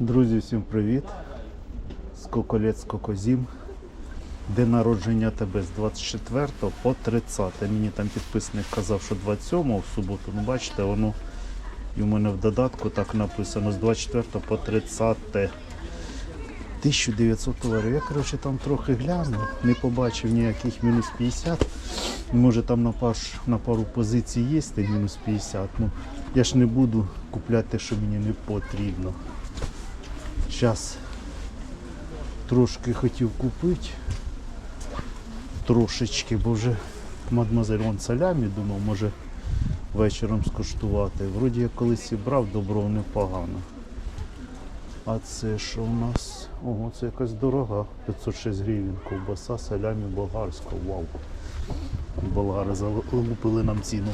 Друзі, всім привіт! Сколько зим. День народження тебе з 24 по 30. Мені там підписник казав, що 27 в суботу. Ну бачите, воно і у мене в додатку так написано з 24 по 30. 1900 товарів. Я коротше там трохи глянув, не побачив ніяких мінус 50. Може там на, пар, на пару позицій є мінус 50. Ну я ж не буду купляти що мені не потрібно. Зараз трошки хотів купити. Трошечки, бо вже мадмазель вон салямі, думав, може вечором скуштувати. Вроді я колись і брав, добро непогано. А це що у нас? Ого, це якась дорога. 506 гривень. Ковбаса, салямі болгарська. Вау. Болгари залупили нам ціну.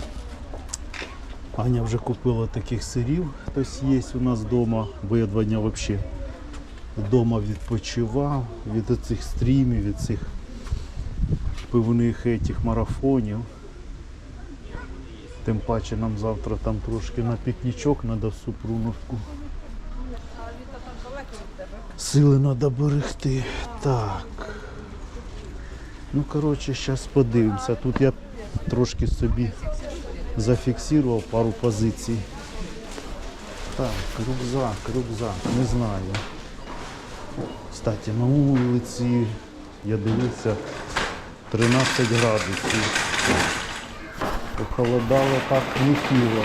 Аня вже купила таких сирів, хтось є у нас вдома, бо я два дні взагалі вдома відпочивав від цих стрімів, від цих пивних етих марафонів. Тим паче нам завтра там трошки на пікнічок треба в Супруновку. Сили треба берегти. Так. Ну, коротше, зараз подивимося. Тут я трошки собі зафіксував пару позицій. Так, рюкзак, рюкзак, не знаю. Кстати, на вулиці я дивився 13 градусів. Похолодало так нехило.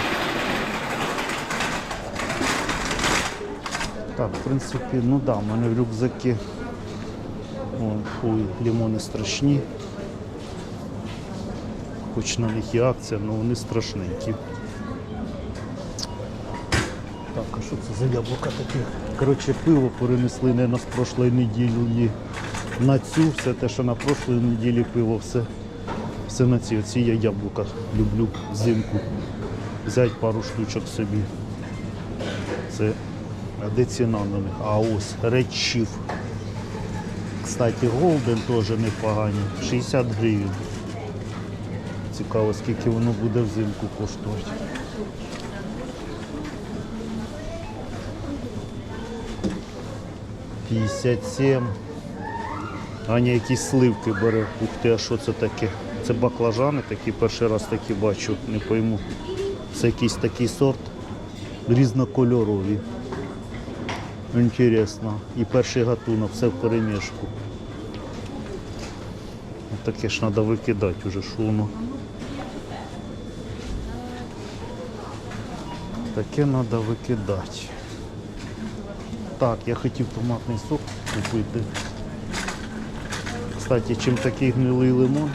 Так, в принципі, ну да, в мене в рюкзакі Вон, ой, лимони страшні. Хоч на них і акція, але вони страшненькі. Так, а що це за яблука таке? Коротше, пиво перенесли не на з прошлої неділі на цю, все те, що на прошлої неділі пиво, все, все на ці. Оці я яблука люблю взимку. Взяти пару штучок собі. Це а де ціна на них? А ось Chief. Кстати, Голден теж непогані. 60 гривень. Цікаво, скільки воно буде взимку коштувати. П'ятдесят сім. Аня якісь сливки бере. Ух ти, а що це таке? Це баклажани такі, перший раз такі бачу, не пойму. Це якийсь такий сорт різнокольорові. Інтересно. І перший гатунок, все в перемішку. Таке ж треба викидати уже, що. Таке треба викидати. Так, я хотів томатний сок купити. Кстати, чим такий гнилий лимон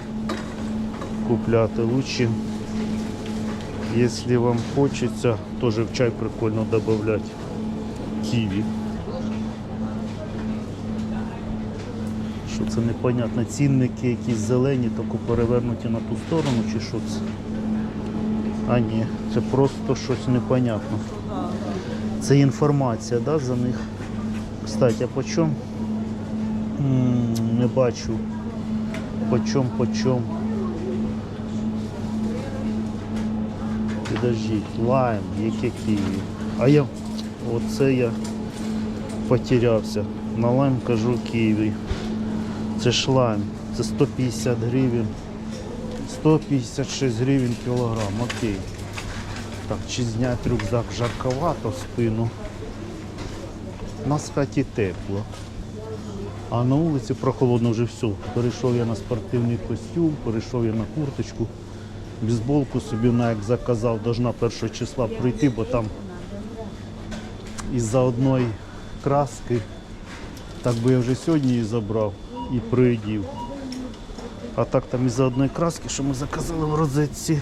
купляти лучше, якщо вам хочеться, теж в чай прикольно додати ківі. Що це непонятно, цінники якісь зелені, тільки перевернуті на ту сторону чи що це? А ні, це просто щось непонятно. Це інформація да, за них. Кстати, а по чому? Не бачу. По чому, по чому? Підождіть, лайм, яке київ. А я оце я потерявся. На лайм кажу Києві. Це ж лайм. Це 150 гривень. 156 гривень кілограм, окей. Так, чи зняти рюкзак жарковато спину. У нас хаті тепло. А на вулиці прохолодно вже все. Перейшов я на спортивний костюм, перейшов я на курточку. Бейсболку собі на як заказав, должна першого числа прийти, бо там із-за одної краски, так би я вже сьогодні її забрав і придів. А так там із-за одної краски, що ми заказали в розетці.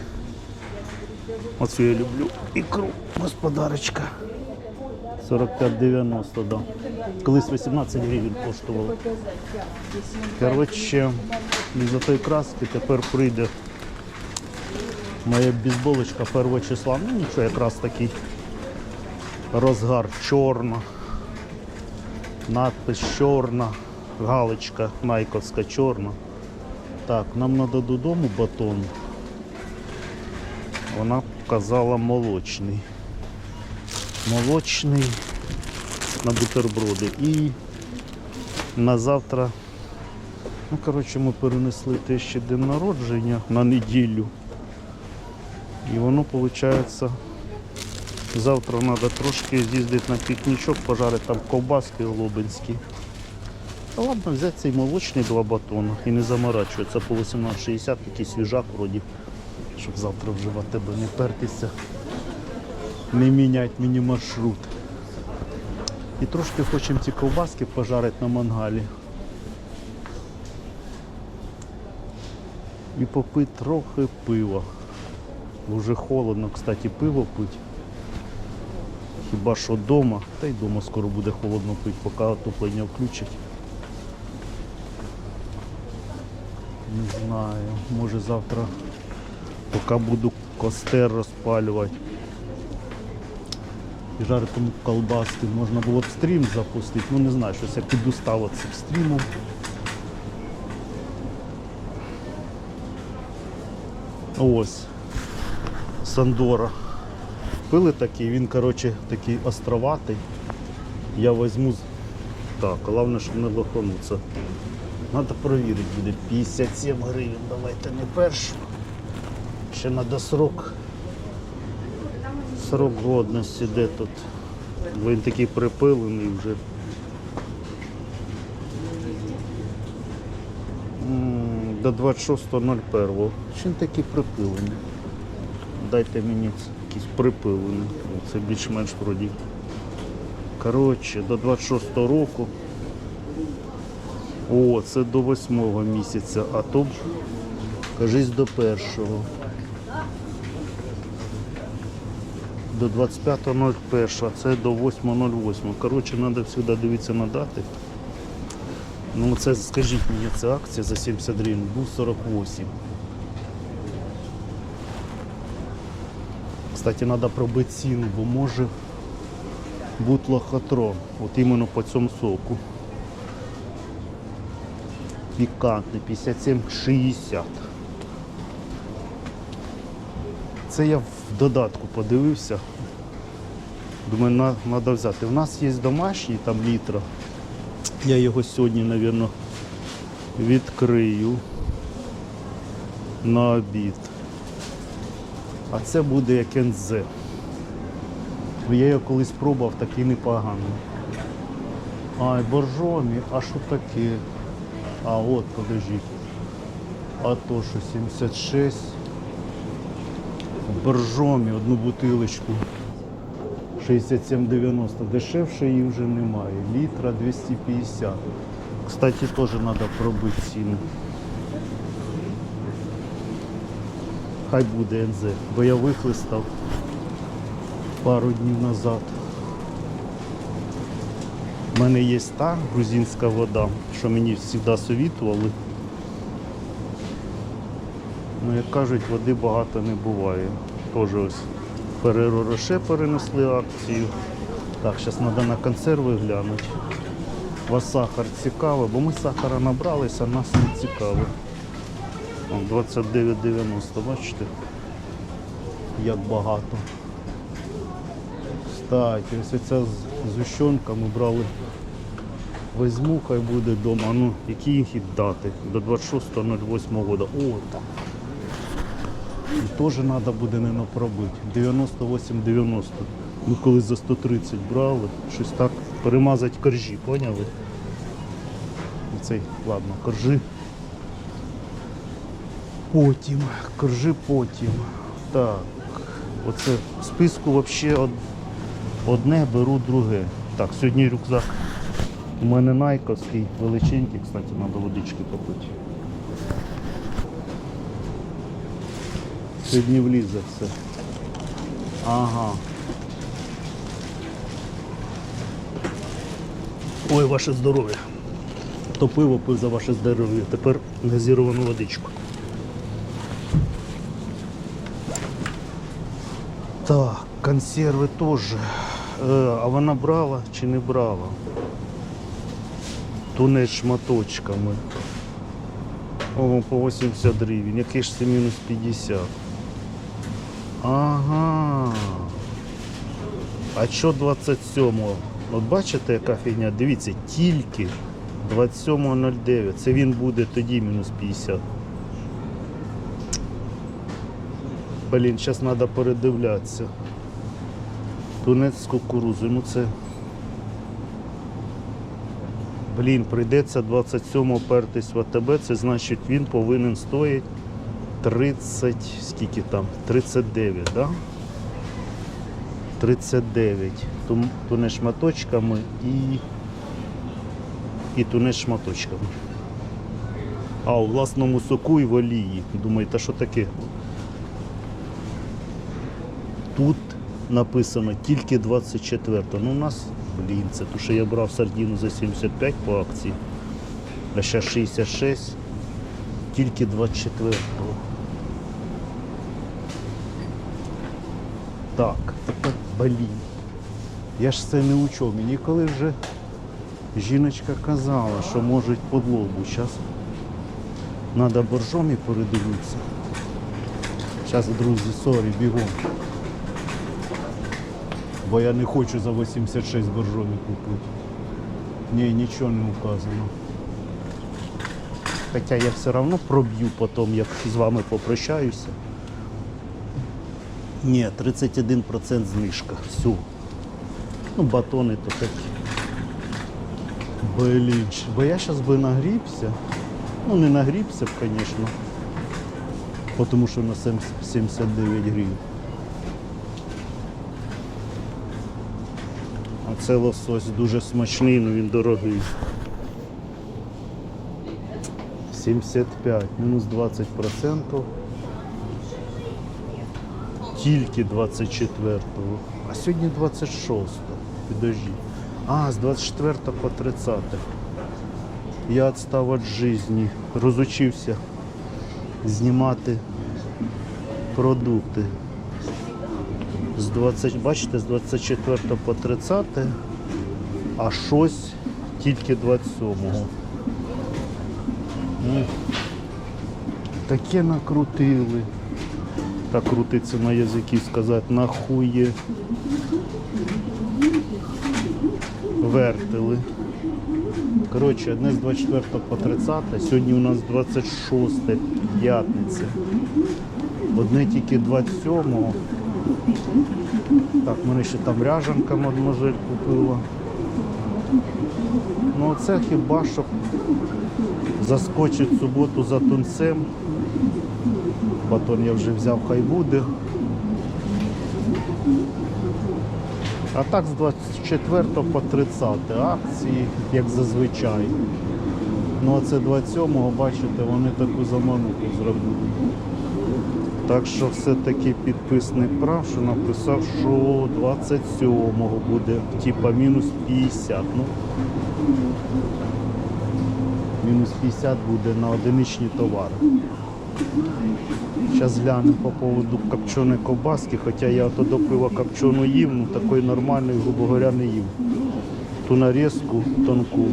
Оцю я люблю. Ікру, господарочка. 45,90, да. Колись 18 гривень коштувало. Коротше, із-за тої краски тепер прийде моя бейсболочка першого числа. Ну нічого, якраз такий розгар чорна. Надпис чорна, галочка найковська чорна. Так, нам треба додому батон. Вона казала молочний. Молочний на бутерброди. І на завтра. Ну, коротше, ми перенесли те ще день народження на неділю. І воно виходить. Завтра треба трошки з'їздити на пікнічок, пожарити там ковбаски лобинські. Та ладно, взяти цей молочний два батона і не заморачуватися по 18,60, такий свіжак вроді, щоб завтра вже в АТБ не пертися, не міняти мені маршрут. І трошки хочемо ці ковбаски пожарити на мангалі. І попити трохи пива. Вже холодно, кстати, пиво пить. Хіба що вдома, та й вдома скоро буде холодно пити, поки отоплення включать. Не знаю, може завтра, поки буду костер розпалювати. І жарити колбаски, можна було б стрім запустити, ну не знаю, щось я підустав від цим стрімом. Ось. Сандора. Пили такий, він, коротше, такий островатий. Я візьму. Так, головне, щоб не лохануться. Треба перевірити, буде 57 гривень. Давайте не першу. Ще треба срок. Срок годності де тут. Він такий припилений вже. До 26.01. Чи він такий припилений? Дайте мені якийсь припилений. Це більш-менш вроді. Коротше, до 26 року. О, це до 8 місяця, а то, кажись, до першого. До 25.01, а це до 8.08. Коротше, треба завжди дивитися на дати. Ну це скажіть мені, це акція за 70 гривень, був 48. Кстати, треба пробити ціну, бо може бути лохотрон. От іменно по цьому соку. Пікантний, 57,60. Це я в додатку подивився. Думаю, треба взяти. У нас є домашній там літра. Я його сьогодні, мабуть, відкрию на обід. А це буде як НЗ. Я його колись пробував, такий непоганий. Ай, боржомі, а що таке? А от, подождіть. А то що 76. Боржомі, одну бутилочку. 67,90. Дешевше її вже немає. Літра 250. Кстати, теж треба пробити ціну. Хай буде НЗ, бо я вихлистав пару днів назад. У мене є та грузинська вода, що мені завжди совітували. Ну, як кажуть, води багато не буває. Теж ось Роше перенесли акцію. Так, зараз треба на консерви глянути. Вас сахар цікавий, бо ми сахара набралися, нас не цікаво. 29,90, бачите? Як багато. Кстати, ось ця зущенка ми брали. Візьму, хай буде вдома. Ну, які їх і дати? До 26.08 года. О, так. Теж треба буде не пробити. 98,90. Ми колись за 130 брали. Щось так перемазати коржі, поняли? Оцей, ладно, коржі. Потім, коржи потім. Так, оце в списку взагалі одне беру друге. Так, сьогодні рюкзак у мене найковський, величенький, кстати, треба водички попити. Сьогодні влізе все. Ага. Ой, ваше здоров'я. То пиво пив за ваше здоров'я. Тепер газіровану водичку. Так, консерви теж. Е, а вона брала чи не брала? Тунець шматочками. О, по 80 гривень. Який ж це мінус 50? Ага. А що 27-го? От бачите, яка фігня? Дивіться, тільки 27.09. Це він буде тоді мінус 50. Блін, зараз треба передивлятися. Тунець з кукурузою. Ну це. Блін, прийдеться 27 пертись в АТБ, це значить він повинен стоїти 30, скільки там? 39. Да? 39. Тум- Туне шматочками і. І туне шматочками. А у власному соку і в олії. Думаєте, що таке? Тут написано тільки 24. Ну у нас, блін, це то, що я брав сардіну за 75 по акції. А ще 66. Тільки 24-го. Так, блін. Я ж це не учов. Мені коли вже жіночка казала, що можуть подлогу. Зараз треба боржомі передивитися. Зараз, друзі, сорі, бігом. Бо я не хочу за 86 боржомі купити. Ні, нічого не указано. Хоча я все одно проб'ю потім, як з вами попрощаюся. Ні, 31% знижка. Все. Ну, батони то такі. Блін, бо я зараз би нагрібся. Ну, не нагрібся б, звісно. Тому що на 7 79 гривень. А це лосось дуже смачний, але він дорогий. 75, мінус 20%. Тільки 24-го. А сьогодні 26-го. Підожди. А, з 24 по 30. Я відстав від житті. Розучився знімати продукти. З 20, бачите, з 24 по 30, а щось тільки 27-го. Ну, Таке накрутили. Так крутиться на язикі сказати, нахує. Вертили. Коротше, одне з 24 по 30, сьогодні у нас 26 п'ятниця. Одне тільки 27-го. Так, мене ще там ряжанка мадмозель купила. Ну це хіба що заскочить суботу за тунцем. Батон я вже взяв, хай буде. А так з 24 по 30 акції, як зазвичай. Ну а це 27-го, бачите, вони таку замануху зробили. Так що все-таки підписник прав, що написав, що 27-го буде, типа мінус 50. Ну, мінус 50 буде на одиничні товари. Зараз гляну по поводу копченої ковбаски, хоча я то до пива копчену їв, ну такої нормальної, грубо говоря, не їв. Ту нарізку тонку.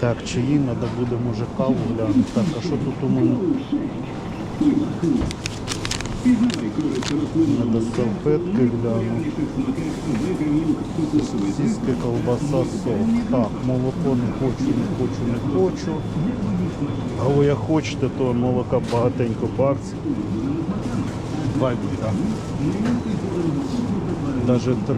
Так, чиї треба буде, може, каву глянути. Так, а що тут у мене? Надо салфетки глянути. Сіски, колбаса, сок. Так, молоко не хочу, не хочу, не хочу. А ви як хочете, то молока багатенько по акції. Два біта. Даже три.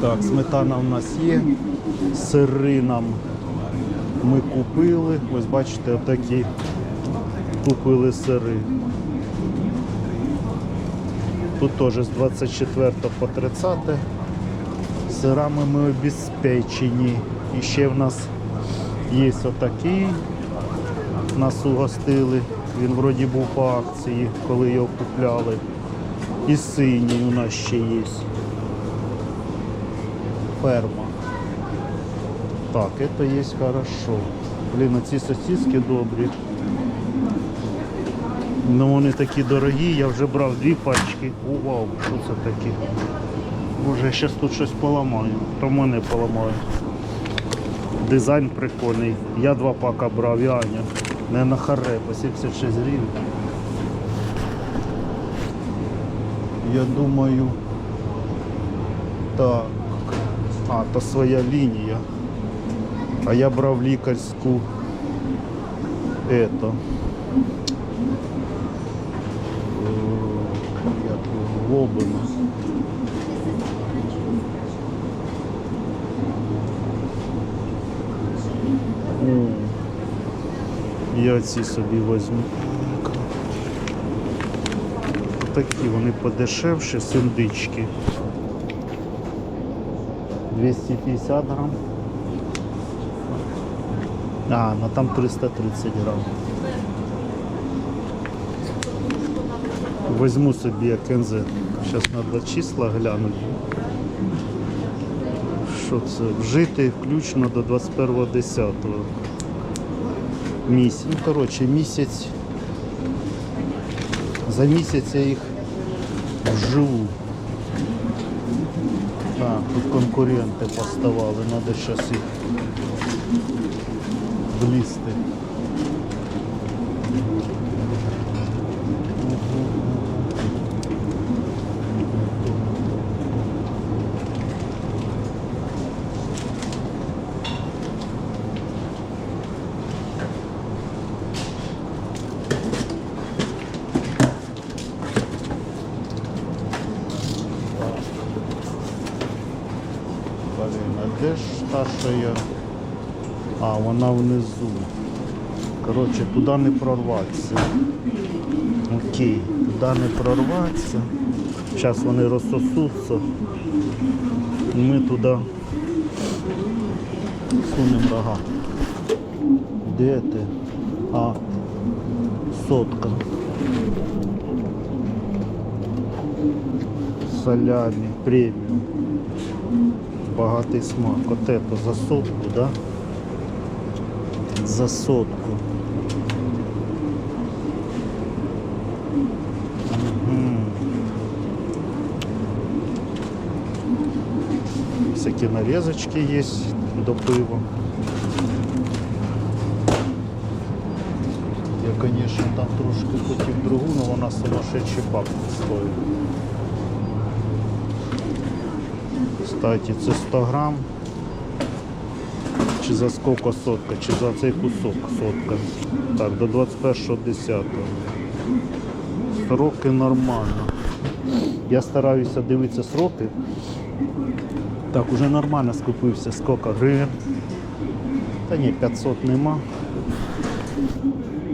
Так, сметана у нас є. Сири нам ми купили. Ось бачите, отакі купили сири. Тут теж з 24 по 30 сирами ми обезпечені. І ще в нас є отакий. Нас угостили. Він вроді був по акції, коли його купляли. І синій у нас ще є. Ферма. Так, это есть хорошо. Блін, ці сосиски добрі. Ну вони такі дорогі, я вже брав дві пачки. О, вау, що це таке? Боже, я зараз тут щось поламаю. То мене поламаю. Дизайн прикольний. Я два пака брав, і Аня. Не на харе, по 76 гривень. я думаю. Так. А, то своя лінія. А я брав лікарську. Это. Е, Як Глобина. Я ці собі возьму. Такі вони подешевші, сундички. 250 грам. А, ну там 330 грам. Возьму собі як НЗ. Зараз треба числа глянути. Що це? Вжити включно до 21.10. Місяць. Ну, коротше, місяць. За місяць я їх вживу. Так, тут конкуренти поставали, треба зараз їх влізти. Блін, а де ж та, що я? А, вона внизу. Коротше, туди не прорватися. Окей, туди не прорватися. Зараз вони розсосуться. Ми туди сунемо рога. Де ти? А, сотка. Салямі, преміум. Багатий смак. От это за сотку, да? За сотку. Мгм. Всякие нарезочки есть до пива. Я, конечно, там трошки хотів другу, але вона сумасшедший бабки стоїть. Кстати, це 100 грам. Чи за скільки сотка, чи за цей кусок сотка. Так, до 21.10. Сроки нормально. Я стараюся дивитися сроки. Так, уже нормально скупився. Скільки гривень? Та ні, 500 нема.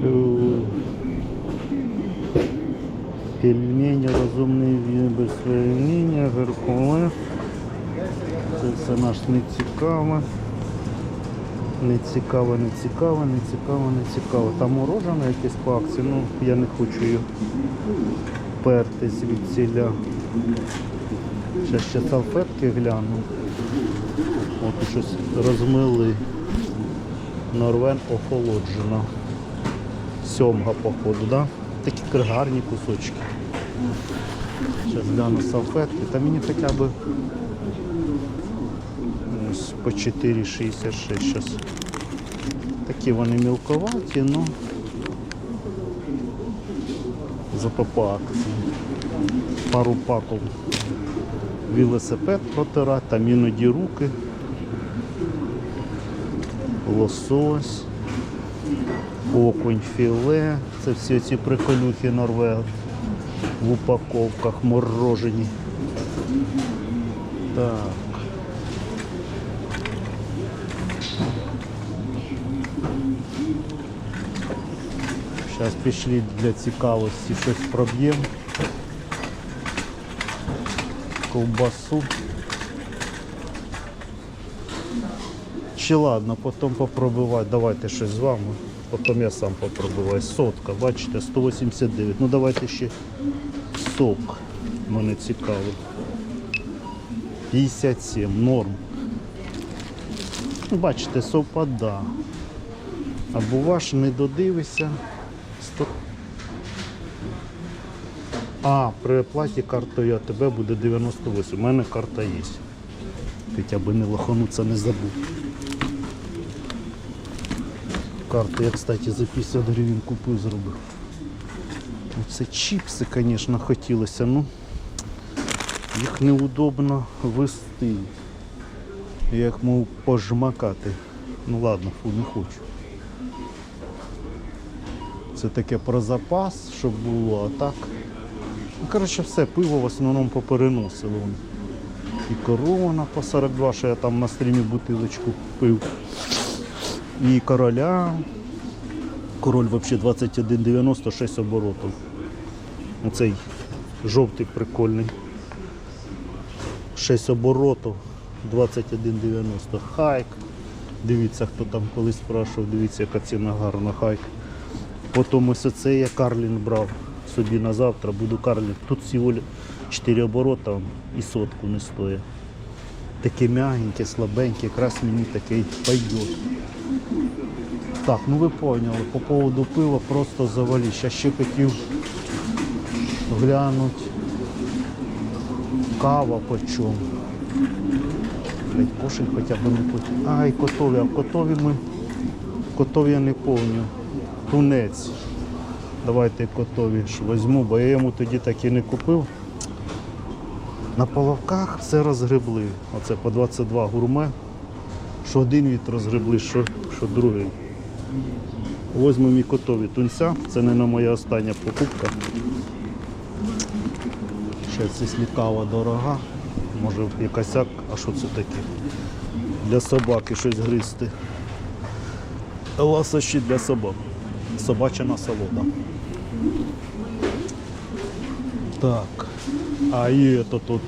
Е, Пельмені, розумний без пельмені, Геркулес. Це все наш не цікаве. Не цікаво, не цікаво, не цікаво, не цікаво. Там морожене якесь по акції, ну я не хочу її перти звідсіля. Зараз ще салфетки гляну. От щось розмили. Норвен охолоджена. Сьомга, походу, да? Такі гарні кусочки. Зараз гляну салфетки. Та мені хоча б по 4,66 зараз. Такі вони мілковаті, ну зато по. Пару паків велосипед протирати, там іноді руки. Лосось, окунь, філе. Це всі ці приколюхи Норвег в упаковках морожені. Так. Зараз пішли для цікавості щось проб'ємо. Ковбасу. Чи ладно, потім попробувати. Давайте щось з вами. Потім я сам попробую. Сотка, бачите, 189. Ну давайте ще сок. Мене цікаво. 57, норм. Ну, Бачите, совпада. Або ваш не додивися. 100... А, при оплаті картою АТБ буде 98. У мене карта є. Хоча б не лохануться, не забув. Карту я, кстати, за 50 гривень купив, зробив. Це чіпси, звісно, хотілося. Ну, Їх неудобно вести. Я їх можу пожмакати. Ну ладно, фу, не хочу. Це таке про запас, щоб було, а так. Ну, коротше, все, пиво в основному попереносили. І корона по 42, що я там на стрімі бутилочку пив. І короля. Король взагалі 2196 оборотів. Оцей жовтий прикольний. 6 оборотів, 2190. Хайк. Дивіться, хто там колись спрашував, дивіться, яка ціна гарна хайк. Потім ось оце я Карлін брав собі на завтра, буду Карлін. Тут всього 4 оборота і сотку не стоїть. Таке м'ягеньке, слабеньке, якраз мені такий пойдет. Так, ну ви поняли, по поводу пива просто завалі. Ще ще хотів глянути. Кава по чому. Кошель хоча б не потім. Ай, котові, а котові ми. Котові я не повню. Тунець. Давайте котові ж візьму, бо я йому тоді так і не купив. На половках все розгребли. Оце по 22 гурме. Що один від розгребли, що, що другий. Возьмемо і котові тунця. Це не моя остання покупка. Ще це слікава дорога. Може якась, а що це таке? Для собаки щось гризти. Ласощі для собак. Собача насолода. Так. А і это тут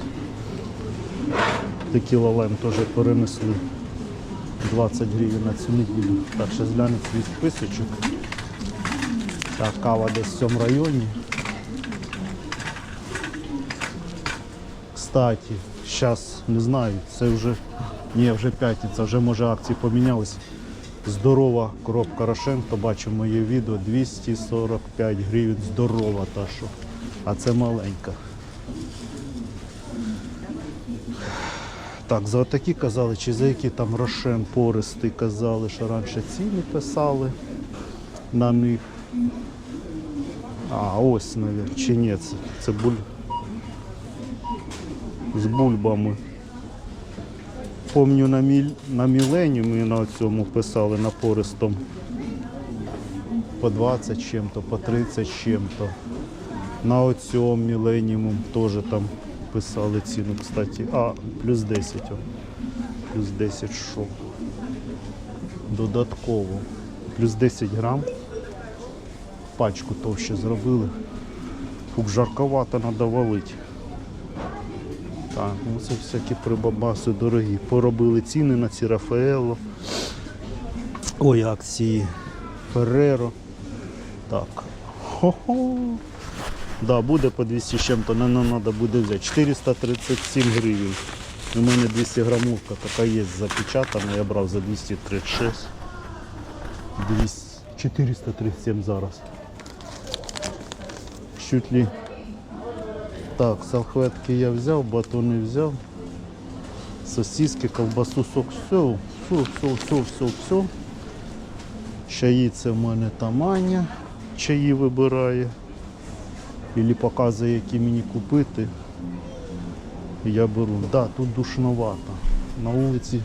текіла лайм теж перенесли 20 гривень на цю неділю. Так, ще зглянемо свій списочок. Так, кава десь в цьому районі. Кстати, зараз не знаю, це вже ні, вже п'ятниця, вже може акції помінялись. Здорова коробка Рошен, хто бачив моє відео, 245 гривень. Здорова та що. А це маленька. Так, за отакі казали, чи за які там Рошен пористи казали, що раніше ціни писали на них. А, ось, навіть, чи ні, це, це буль... з бульбами. Помню на, міль... на міленіумі на цьому писали на пористом по 20 чим-то, по 30 чим-то. На оцьому міленіуму теж там писали ціну, кстати. А, плюс 10. О. Плюс 10 що? Додатково. Плюс 10 грам. Пачку товще зробили. Фук, жарковато треба валити. Так, ну це всякі прибабаси дорогі. Поробили ціни на ці Рафаело. Ой, акції Ферреро. Так. Хо-хо. Да, буде по 200 з чим-то, не треба буде взяти. 437 гривень. У мене 200 грамовка така є запечатана, я брав за 236. 200, 437 зараз. Чуть ли так, салфетки я взяв, батони взяв. Сосиски, ковбасу, сок, все, все, все, все, все, все. Чаї це в мене там Аня. Чаї вибирає. Ілі показує, які мені купити. Я беру. Так, да, тут душновато. На вулиці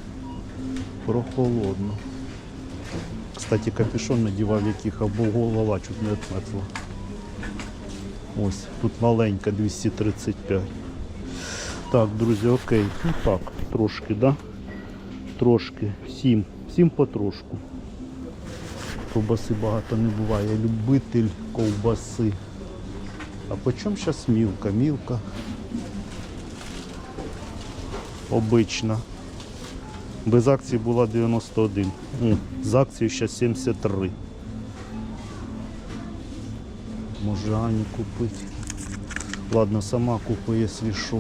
прохолодно. Кстати, капюшон надівав яких або голова чуть не відмерзла. Ось, тут маленька 235. Так, друзі, окей. Ну так, трошки, да? Трошки. Сім. Сім потрошку. Ковбаси багато не буває. Любитель ковбаси. А по чому зараз мілка? Мілка. Обична. Без акції була 91. З акцією зараз 73. Може Ані купити. Ладно, сама купує що.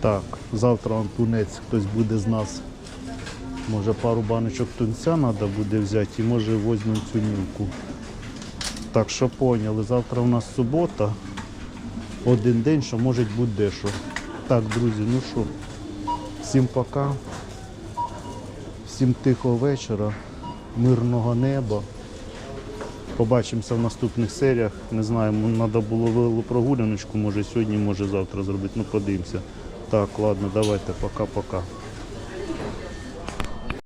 Так, завтра он тунець хтось буде з нас. Може пару баночок тунця треба буде взяти і може візьмемо цю мілку. Так що поняли, завтра у нас субота. Один день, що може бути дещо. Так, друзі, ну що, всім пока. Всім тихого вечора, мирного неба. Побачимося в наступних серіях. Не знаю, треба було велопрогуляночку, може сьогодні, може завтра зробити. Ну подивимося. Так, ладно, давайте, пока-пока.